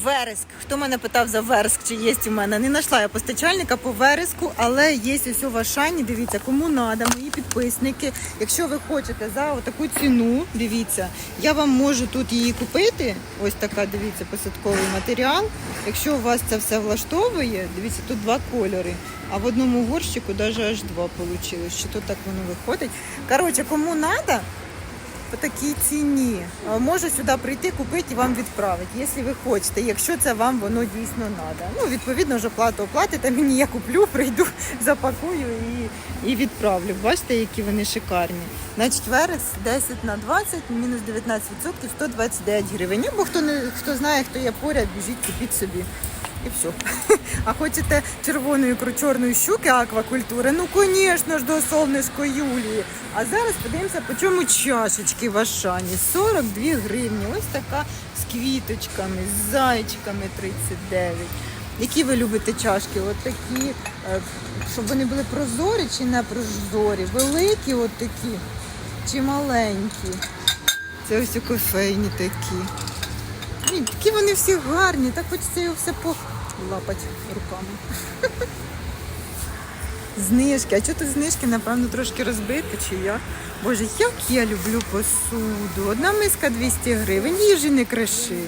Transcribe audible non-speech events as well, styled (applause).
Вереск. Хто мене питав за вереск, чи є у мене? Не знайшла я постачальника по вереску, але є ось у Вашані. Дивіться, кому треба, мої підписники. Якщо ви хочете за таку ціну, дивіться, я вам можу тут її купити. Ось така, дивіться, посадковий матеріал. Якщо у вас це все влаштовує, дивіться, тут два кольори. А в одному горщику навіть аж два вийшло. Що тут так воно виходить. Коротше, кому треба, по такій ціні. Можу сюди прийти, купити і вам відправити, якщо ви хочете, якщо це вам воно дійсно треба. Ну, відповідно, вже плату оплатите, мені я куплю, (laughs) прийду, запакую і, і відправлю. Бачите, які вони шикарні. Значить, верес 10 на 20, мінус 19%, 129 гривень. Або хто не хто знає, хто є поряд, біжіть, купіть собі. І все. А хочете червоної чорної щуки аквакультури? Ну, звісно ж, до сонечко Юлії. А зараз подивимося, по чому чашечки в Ашані. 42 гривні. Ось така з квіточками, з зайчиками 39. Які ви любите чашки? От такі, е, щоб вони були прозорі чи не прозорі? Великі от такі чи маленькі? Це ось у кофейні такі. Такі вони всі гарні, так хочеться його все полапати руками. Знижки. А чого тут знижки, напевно, трошки розбити чи як? Боже, як я люблю посуду. Одна миска 200 гривень, їжі не криши.